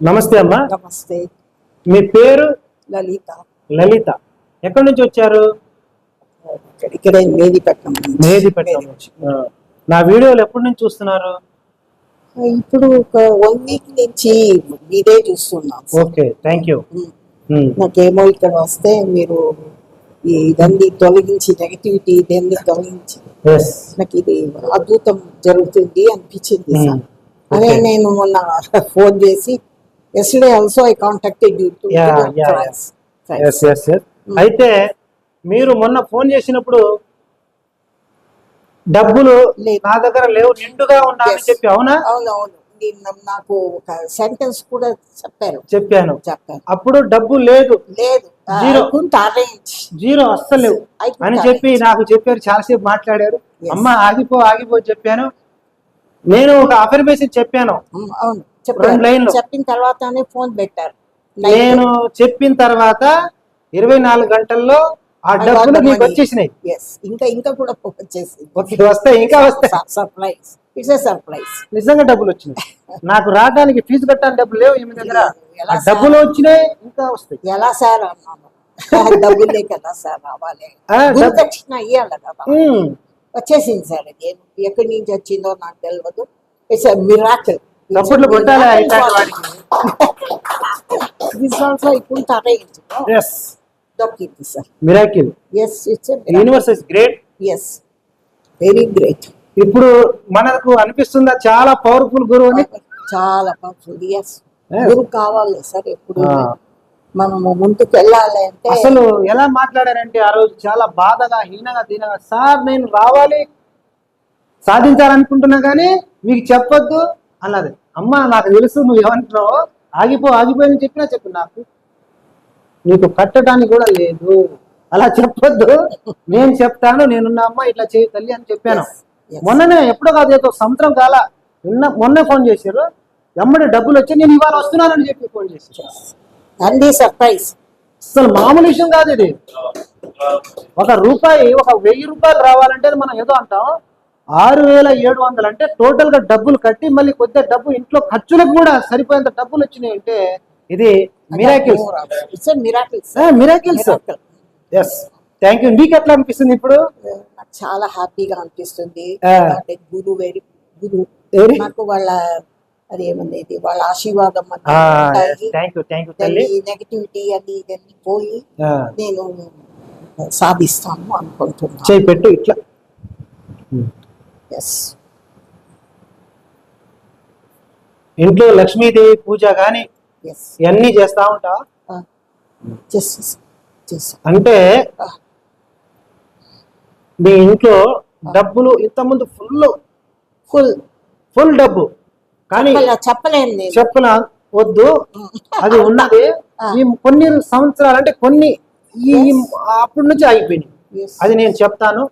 నమస్తే అమ్మా. నమస్తే. మీ పేరు? లలిత. లలిత. ఎక్కడి నుంచి వచ్చారు? ఇక్కడ మేదిపట్నం. మేదిపట్నం నుంచి. నా వీడియోలు ఎప్పటి నుంచి చూస్తున్నారు? ఇప్పుడు ఒక వన్ వీక్ నుంచి ఇదే చూస్తున్నాం. Okay thank you. నాకేమో ఇక్కడ వస్తే మీరు ఇదన్నీ తొలగించి నెగటివిటీ ఇదన్నీ తొలగించి నాకు ఇది అద్భుతం జరుగుతుంది అనిపించింది. సార్. అదే. నేను మొన్న ఫోన్ చేసి yesterday also I contacted you అయితే మీరు మొన్న ఫోన్ చేసినప్పుడు డబ్బులు. నా దగ్గర లేవు నిండుగా ఉన్నాయని Yes. చెప్పి అవునా? అవునవును. నాకు ఒక సెంటెన్స్ కూడా చెప్పారు. చెప్పాను. చెప్పారు అప్పుడు డబ్బు లేదు. లేదు. జీరో. అస్సలు లేవు. అని చెప్పి. నాకు చెప్పారు చాలాసేపు మాట్లాడారు. అమ్మ ఆగిపో ఆగిపో చెప్పాను. నేను ఒక అఫర్మేషన్ చెప్పాను. చెప్పిన తర్వాతనే ఫోన్ పెట్టారు. నేను చెప్పిన తర్వాత ఇరవై నాలుగు గంటల్లో ఆ డబ్బులు మీకు వచ్చేసినాయి. ఇంకా ఇంకా కూడా వచ్చేసింది. ఓకే వస్తాయి ఇంకా వస్తాయి. సర్ప్రైజ్ ఇట్స్ ఎ సర్ప్రైజ్ నిజంగా డబ్బులు వచ్చినాయి. నాకు రావడానికి ఫీజు కట్టడానికి డబ్బులు లేవు ఈమె దగ్గర? డబ్బులు వచ్చినాయి ఇంకా వస్తాయి. ఎలా సార్ అన్నాను? డబ్బులే కదా సార్ రావాలి. గురుదక్షిణ ఇయ్యాలి కదా. వచ్చేసింది సార్. అది ఎక్కడి నుంచి వచ్చిందో నాకు తెలియదు ఇట్స్ మిరాకిల్ కొట్టాలి దిస్ ఆల్సో ఇప్పుడు అరేంజ్ ఎస్ దొరికింది sir miracle yes it's universe is great yes very great ఇప్పుడు మనకు అనిపిస్తుందా? చాలా పవర్ఫుల్ గురువు అని? చాలా పవర్ఫుల్ ఎస్. గురువు కావాలి సార్ ఎప్పుడు. మనము ముందుకు వెళ్ళాలి అంటే అసలు ఎలా మాట్లాడారంటే ఆ రోజు చాలా బాధగా హీనంగా దీనగా సార్ నేను రావాలి. సాధించాలనుకుంటున్నా కానీ మీకు చెప్పొద్దు అన్నది. అమ్మ నాకు తెలుసు నువ్వు ఏమంటున్నావు. ఆగిపో ఆగిపోయి చెప్పినా చెప్పు నాకు. నీకు కట్టడానికి కూడా లేదు. అలా చెప్పొద్దు. నేను చెప్తాను నేనున్న అమ్మ ఇట్లా చేయి తల్లి అని చెప్పాను. మొన్ననే ఎప్పుడో కాదు ఏదో సంవత్సరం కాల నిన్న మొన్నే ఫోన్ చేశారు. ఎమ్మడి డబ్బులు వచ్చి నేను ఇవాళ వస్తున్నానని చెప్పి ఫోన్ చేశారు. అండి సర్ప్రైజ్ అసలు మామూలు విషయం కాదు ఇది. ఒక రూపాయి ఒక వెయ్యి రూపాయలు రావాలంటే మనం ఏదో అంటాం. ఆరు వేల ఏడు వందలు అంటే టోటల్గా డబ్బులు కట్టి మళ్ళీ కొద్దిగా డబ్బు ఇంట్లో ఖర్చులకు కూడా సరిపోయేంత డబ్బులు వచ్చినాయి అంటే ఇది miracles miracles miracles yes thank you మీకు ఎట్లా అనిపిస్తుంది ఇప్పుడు? చాలా హ్యాపీగా అనిపిస్తుంది. గురు వెరీ. గురు నాకు వాళ్ళ అది ఏమనేది వాళ్ళ ఆశీర్వాదం నెగటివిటీ అది ఇదన్నీ పోయి నేను సాధిస్తాను అనుకుంటున్నాను. చేయి పెట్టు ఇట్లా. ఎస్ ఇంట్లో లక్ష్మీదేవి పూజ ఎస్ ఇవన్నీ చేస్తా ఉంటా అంటే మీ ఇంట్లో డబ్బులు ఇంతకుముందు ఫుల్ ఫుల్ ఫుల్ డబ్బు. కానీ చెప్పలేను నేను. చెప్పున? వద్దు. అది ఉన్నది. ఈ కొన్ని సంవత్సరాలు అంటే కొన్ని ఈ అప్పటి నుంచి Yes. అది నేను చెప్తాను.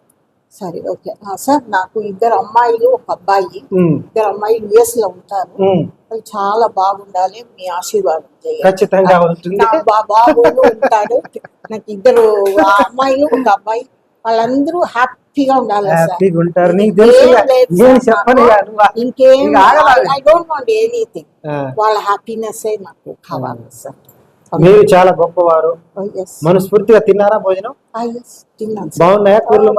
సరే ఓకే. సార్ నాకు ఇద్దరు అమ్మాయిలు ఒక అబ్బాయి. ఇద్దరు అమ్మాయిలు యుఎస్లో ఉంటారు. వాళ్ళు చాలా బాగుండాలి మీ ఆశీర్వాదం ఖచ్చితంగా బాబు ఉంటాడు నాకు ఇద్దరు అమ్మాయిలు ఒక అబ్బాయి. వాళ్ళందరూ హ్యాపీగా ఉండాలి హ్యాపీగా ఉంటారు. నీకు తెలుసు నేను చెప్పను. ఇక. ఐ డోంట్ వాంట్ ఎనీథింగ్ వాళ్ళ హ్యాపీనెస్ నాకు కావాలి సార్. మీరు చాలా గొప్పవారు. ఎస్ మనస్ఫూర్తిగా తిన్నారా భోజనం? సార్. బాగున్నాయా కూరలు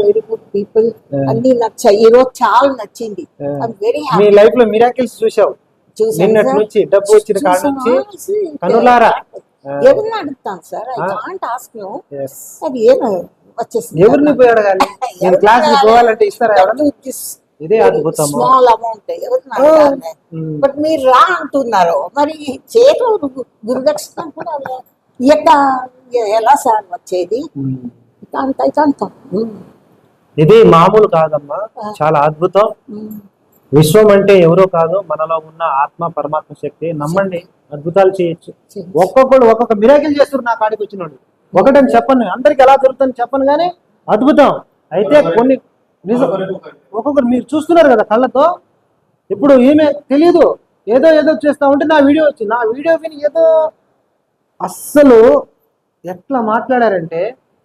వెరీ గుడ్ పీపుల్. అన్ని నచ్చాయి. ఈ రోజు చాలా నచ్చింది. వెరీ మీ లైఫ్లో మిరాకిల్స్ చూసావు నిన్నటి నుంచి డబ్బు వచ్చిన కాడ నుంచి. కనులారా? ఎవరిని అడుగుతాను sir? I. Can't ask you. అది ఏం వచ్చేసింది. ఎవరిని పోయి అడగాలి? నేను క్లాస్కి పోవాలంటే ఇస్తారా? ఇదే అద్భుతము. స్మాల్ అమౌంట్ ఎవరిని. అడగాలి. బట్ మీరు రా అంటున్నారు. మరి చేతులు గురుదక్షిణ కూడా ఎక్క ఎలా సార్ వచ్చేది. కాంత కాంత ఇది మామూలు కాదమ్మా. చాలా అద్భుతం. విశ్వం అంటే ఎవరో కాదు మనలో ఉన్న ఆత్మ పరమాత్మ శక్తి. నమ్మండి. అద్భుతాలు చేయొచ్చు. ఒక్కొక్కడు ఒక్కొక్క మిరాకిల్ చేస్తారు నా కాడికి వచ్చినోడు ఒకటని చెప్పను. అందరికి ఎలా దొరుకుతుందని చెప్పను కానీ అద్భుతం. అయితే కొన్ని నిజం ఒక్కొక్కరు మీరు చూస్తున్నారు కదా కళ్ళతో? ఇప్పుడు ఈమె తెలియదు ఏదో ఏదో చేస్తా ఉంటే నా వీడియో వచ్చింది నా వీడియో విని ఏదో అస్సలు ఎట్లా మాట్లాడారంటే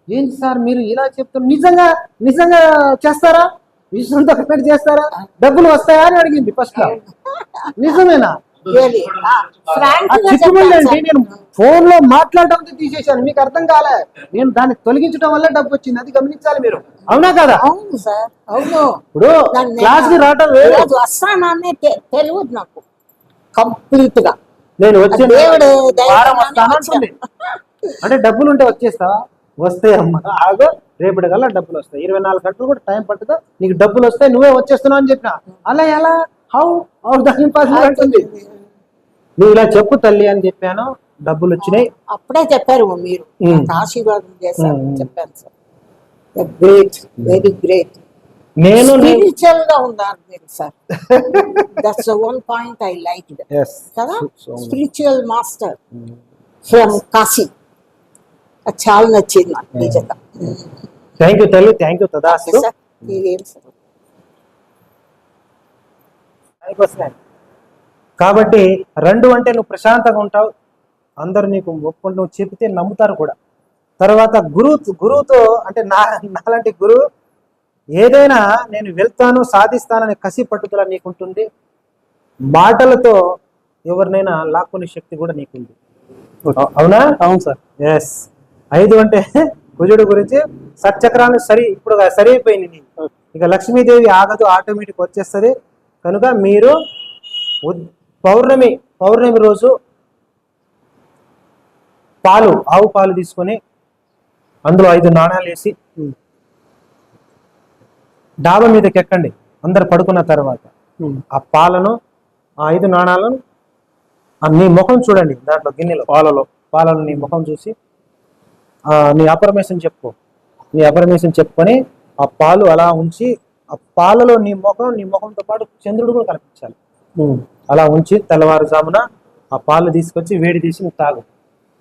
ఏంటి సార్ మీరు ఇలా చెప్తున్నారు? నిజంగా నిజంగా చేస్తారా? విశ్వంతో కనెక్ట్ చేస్తారా? డబ్బులు వస్తాయా? అని అడిగింది ఫస్ట్ నిజమేనా? నేను ఫోన్లో మాట్లాడటంతో తీసేశాను. మీకు అర్థం కాలే. నేను దాన్ని తొలగించడం వల్ల డబ్బు వచ్చింది. అది గమనించాలి మీరు. అవునా కదా? అవును సార్. అవును. ఇప్పుడు క్లాస్కి రావటం వస్తాననే తెలియదు నాకు. కంప్లీట్గా నేను వచ్చే వారం వస్తాను అంటే డబ్బులు ఉంటే వచ్చేస్తావా వస్తాయి అమ్మా ఆగో. రేపటి కల్లా డబ్బులు వస్తాయి ఇరవై నాలుగు గంటలు కూడా టైం పట్టుదా నీకు డబ్బులు వస్తాయి నువ్వే వచ్చేస్తున్నావు అని చెప్పిన. అలా ఎలా? హౌ హౌ దాని పాసిబుల్ అంటుంది. నువ్వు ఇలా చెప్పు తల్లి అని చెప్పాను. డబ్బులు వచ్చినాయి. అప్పుడే చెప్పారు మీరు. ఆశీర్వాదం చేశారు ఉమ్. చెప్పాను సార్. గ్రేట్ వెరీ గ్రేట్ నేను స్పిరిచువల్గా ఉన్నారు మీరు sir. That's one point I like. కదా? స్పిరిచువల్ మాస్టర్ ఫ్రమ్ కాశీ అది చాలా నచ్చింది నాకు నిజంగా థ్యాంక్ యూ తల్లి థ్యాంక్ యూ సార్ మీరేం సార్. కాబట్టి రెండు అంటే నువ్వు ప్రశాంతంగా ఉంటావు. అందరు నీకు ఒప్పుకుంటూ నువ్వు చెబితే నమ్ముతారు కూడా. తర్వాత గురువు గురువుతో అంటే నా నాలాంటి గురువు ఏదైనా నేను వెళ్తాను సాధిస్తాననే కసి పట్టుదల నీకుంటుంది. మాటలతో ఎవరినైనా లాక్కునే శక్తి కూడా నీకుంది. అవు- అవునా? అవును సార్. ఎస్ ఐదు అంటే కుజుడు గురించి సచక్రాన్ని సరి ఇప్పుడు సరి అయిపోయింది నీకు. ఇక లక్ష్మీదేవి ఆగదు ఆటోమేటిక్ వచ్చేస్తుంది. కనుక మీరు పౌర్ణమి పౌర్ణమి రోజు పాలు ఆవు పాలు తీసుకొని అందులో ఐదు నాణాలు వేసి డాబా మీదకి ఎక్కండి. అందరు పడుకున్న తర్వాత ఆ పాలను ఆ ఐదు నాణాలను నీ ముఖం చూడండి దాంట్లో గిన్నెలో. పాలలో. పాలలో నీ ముఖం చూసి ఆ నీ అపరమేషన్ చెప్పుకో. నీ అపరమేషన్ చెప్పుకొని ఆ పాలు అలా ఉంచి ఆ పాలలో నీ ముఖం నీ ముఖంతో పాటు చంద్రుడు కూడా కనిపించాలి. అలా ఉంచి తెల్లవారుజామున ఆ పాలు తీసుకొచ్చి వేడి తీసి తాగు.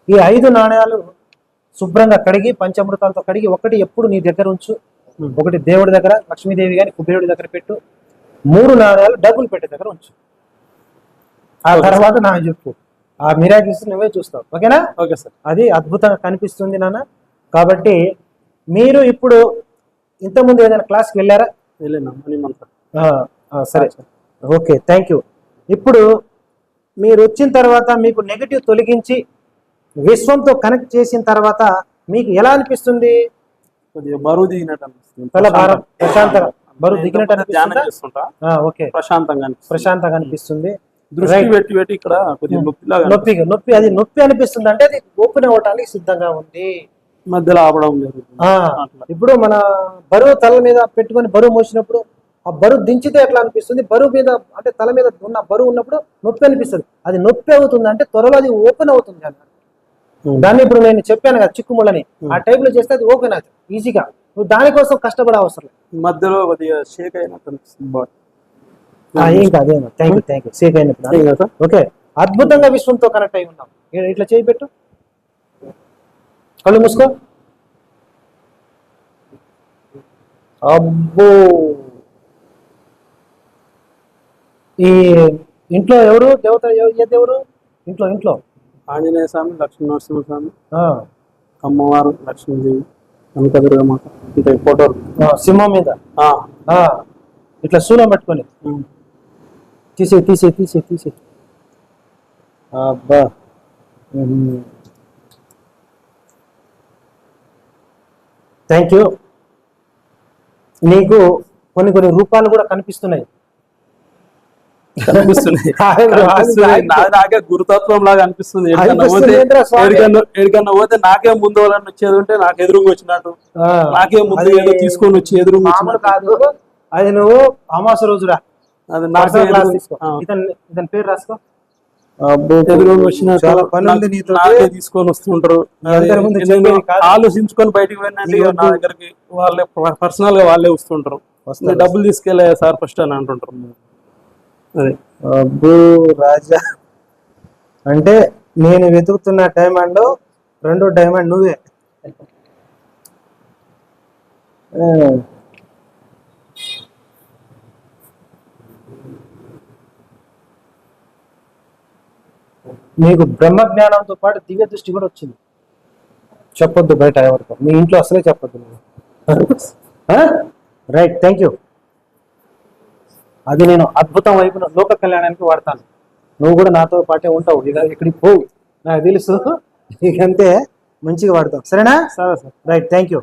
ఈ ఐదు నాణ్యాలు శుభ్రంగా కడిగి పంచామృతాలతో కడిగి ఒకటి ఎప్పుడు నీ దగ్గర ఉంచు. ఒకటి దేవుడి దగ్గర లక్ష్మీదేవి గాని కుబేరుడి దగ్గర పెట్టు. మూడు నాణ్యాలు డబ్బులు పెట్టే దగ్గర ఉంచు. ఆ తర్వాత నాకు చెప్పు ఆ మిరాకిల్స్ నువ్వే చూస్తావు. ఓకేనా? Okay sir. అది అద్భుతంగా కనిపిస్తుంది నాన్న. కాబట్టి మీరు ఇప్పుడు ఇంతకుముందు ఏదైనా క్లాస్కి వెళ్ళారా? వెళ్ళినా సరే. ఓకే థ్యాంక్ యూ ఇప్పుడు మీరు వచ్చిన తర్వాత మీకు నెగటివ్ తొలగించి విశ్వంతో కనెక్ట్ చేసిన తర్వాత మీకు ఎలా అనిపిస్తుంది? బరువు దిగినట్టు ప్రశాంతంగా. బరువు దిగినట్టు అనిపిస్తుందా? ఓకే. ప్రశాంతంగా ప్రశాంతంగా అనిపిస్తుంది. దృష్టి Right. పెట్టి పెట్టి ఇక్కడ కొద్దిగా నొప్పిలాగా నొప్పి నొప్పి అది నొప్పి అనిపిస్తుంది అంటే అది ఓపెన్ అవ్వటానికి సిద్ధంగా ఉంది. మధ్యలో ఆపడం జరుగుతుంది. ఇప్పుడు మన బరువు తల మీద పెట్టుకొని బరువు మోసినప్పుడు ఆ బరువు దించితే ఎట్లా అనిపిస్తుంది? బరువు మీద అంటే తల మీద ఉన్న బరువు ఉన్నప్పుడు నొప్పి అనిపిస్తుంది. అది నొప్పి అవుతుంది అంటే త్వరలో అది ఓపెన్ అవుతుంది అన్న Hmm. దాన్ని ఇప్పుడు నేను చెప్పాను కదా చిక్కుముళ్ళని ఆ టైప్లో చేస్తే అది ఓపెన్ అవుతుంది ఈజీగా. నువ్వు దానికోసం కష్టపడే అవసరం లేదు. మధ్యలో కొద్దిగా షేక్ అయినట్టు అనిపిస్తుంది బాడీ. ఆ, ఏం కాదు ఏం థ్యాంక్ యూ థ్యాంక్ యూ సేక్ అయినప్పుడు ఏం కాదు. Sir okay. అద్భుతంగా విశ్వంతో కనెక్ట్ అయి ఉన్నాం ఇట్లా చేయి పెట్టు. కళ్ళు మూసుకో. అబ్బో. ఈ ఇంట్లో ఎవరు? దేవత ఏ దేవుడు? ఇంట్లో ఇంట్లో. ఆంజనేయ స్వామి లక్ష్మీ నరసింహ స్వామి ఆ, అమ్మవారు లక్ష్మీదేవి కనకదుర్గ మాత అంటే ఫోటోలు సింహం మీద? ఇట్లా శూలం పెట్టుకొని. తీసే తీసే తీసే తీసే. అబ్బా. థ్యాంక్ యూ నీకు కొన్ని కొన్ని రూపాలు కూడా కనిపిస్తున్నాయి. కనిపిస్తున్నాయి నాకే గురుతత్వం లాగా అనిపిస్తుంది. ఎడికన్నా పోతే నాకే ముందు వాళ్ళని వచ్చేది ఉంటే నాకు ఎదురుగా వచ్చినట్టు. నాకే ముందు ఏదో తీసుకొని వచ్చి ఎదురుగా కాదు. అది నువ్వు అమాస రోజురా. అది నాకే. ఇతని పేరు రాసుకో. తీసుకొని వస్తుంటారు. ఆలోచించుకొని బయటికి ఇక నా దగ్గరికి వాళ్ళే పర్సనల్గా వాళ్ళే వస్తుంటారు. డబ్బులు తీసుకెళ్ళే సార్ ఫస్ట్ అని అంటుంటారు. అబ్బో రాజా అంటే నేను వెతుకుతున్న డైమండ్ రెండో డైమండ్ నువ్వే. నీకు బ్రహ్మ జ్ఞానంతో పాటు దివ్య దృష్టి కూడా వచ్చింది. చెప్పొద్దు బయట ఎవరితో మీ ఇంట్లో అసలే చెప్పొద్దు రైట్ థ్యాంక్ యూ అది నేను అద్భుతం వైపు లోక కళ్యాణానికి వాడతాను. నువ్వు కూడా నాతో పాటే ఉంటావు. ఇక ఇక్కడికి పోవు. నాకు తెలుసు. ఇకంతే మంచిగా వాడతావు. సరేనా? సరే సార్. Right thank you